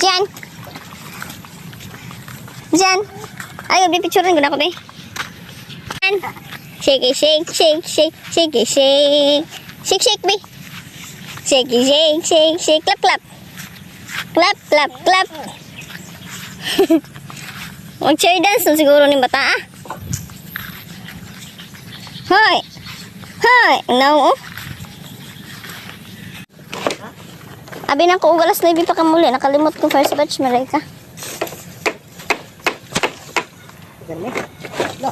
Diyan. Diyan. Ay, be picture ko na ko, be. Diyan. Shake, shake, shake, shake, shake, shake. Shake, shake, be. Shake, shake, shake, shake. Clap, clap. Clap, clap, clap. Mag-chair dance na siguro ni bata, ah. Hoy. Hoy. No, oh. Abi na ko ugalas na ibi pa kamuli. Nakalimot ko first batch, maray ka. Gani. No.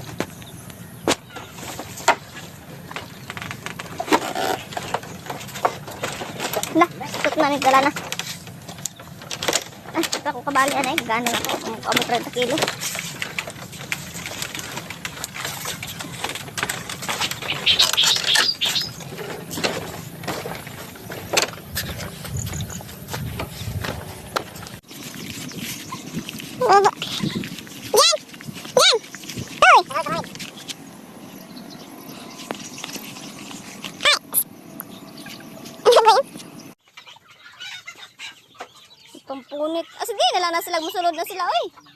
Na, tut na ni kala na. Ah, ito ko kabali na eh. Gano'n ako. Amo 30 kilo. Yan! Yan! Uy! Pampunit. Ah, sige, nalang na sila. Musulod na sila, oy.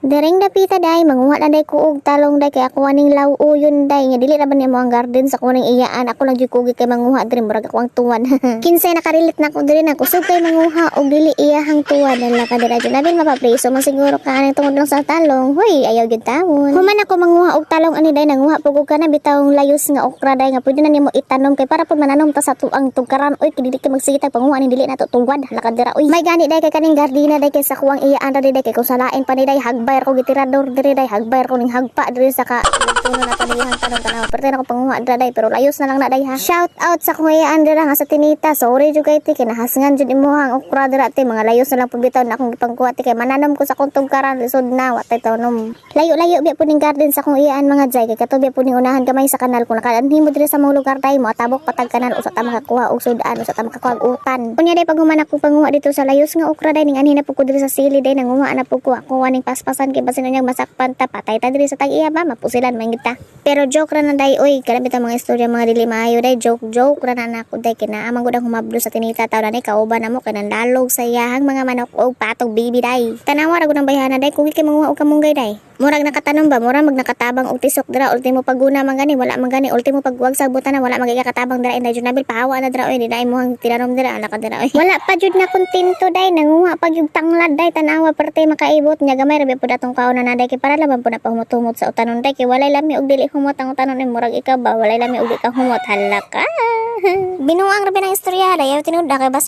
Dereng dapita day, manguha na day kuog talong day. Kay ako aning law uyon day. Nga dili ra ba nimo ang garden sa kuning iyaan. Ako lang jud kugi kay manguha diri. Murag ako ang tuwan. Kinsay nakarilit na ko diri na kusog kay manguha og dili iyahang tuwan. Nala ka dira jud nabil mapapreso man siguro ka anang tungod lang sa talong. Hoy ayaw gyud tawon. Human ako manguha og talong ani day. Nanguha pugog ka na bitawng layos nga okra day. Nga pwede na nimo itanom. Kay para pud mananom ta sa tuang tugkaran oy kay dili ka magsita. Panguha ni dili na to tungwad hala ka dira. Oy may gani day kay kaning gardina day kay sa kuwang iyaan ra day kay kung salain pa ni day hagbayar ko gitirador diri day. Hagbayar ko ning hagpa diri sa ka tuno na panilihang tanong tanaw pero na ko panguha dira day pero layos na lang na day ha? Shout out sa kuwang iyaan dira nga sa tinita. Sorry jud kay ti kinahasngan jud imuhang okra dira ti. Mga layos na lang pud bitaw na akong gipangkuha ti. Kay mananom ko sa kong tugkaran lisod na watay tanom layo-layo biya pud ning garden sa kong iyaan mga jay. Kay katubi pud ning unahan gamay sa kanal kung nakaanhin mo diri sa mga lugar tay mo tabok patag kanal usa ta makakuha og sudan usa ta makakuha og utan. Kunya day pag human ako panguha dito sa layos nga okra day ning anhin na pud ko diri sa sili day nanguha na pud ko. Ako ning paspasan kay basin unyang masakpan ta patay ta diri sa tag-iya ba? Mapusilan man pero joke ra na day oy kada bitaw mga istorya mga dili maayo day. Joke joke ra na nako day kinaamang gud ang humablo sa tinita taw na kauban namo kay nandalog sa iyahang mga manok og patog bibi day. Tanawa ra gud ang bayhana day kugi kay manguha og kamunggay day murag nakatanom ba? Murag mag nakatabang og tisok dira. Ultimo pagguna man gani wala man gani. Ultimo pagwag sa butan na wala magiga katabang dira. Inday jud nabil pahawa na dira oy. Di day mo ang tinanom dira. Ala ka dira oy. Wala pa jud na kontento day. Nanguha pa jud tanglad day. Tanawa parte makaibot nya gamay. Ra ba pud atong kauna na day kay para laban pud na pahumot-humot sa utanon day. Kay walay lami og dili humot ang utanon ni murag ikaw ba? Walay lami og di ka humot. Hala ka. Binuang ra ba ng istorya day. Tinud kay basta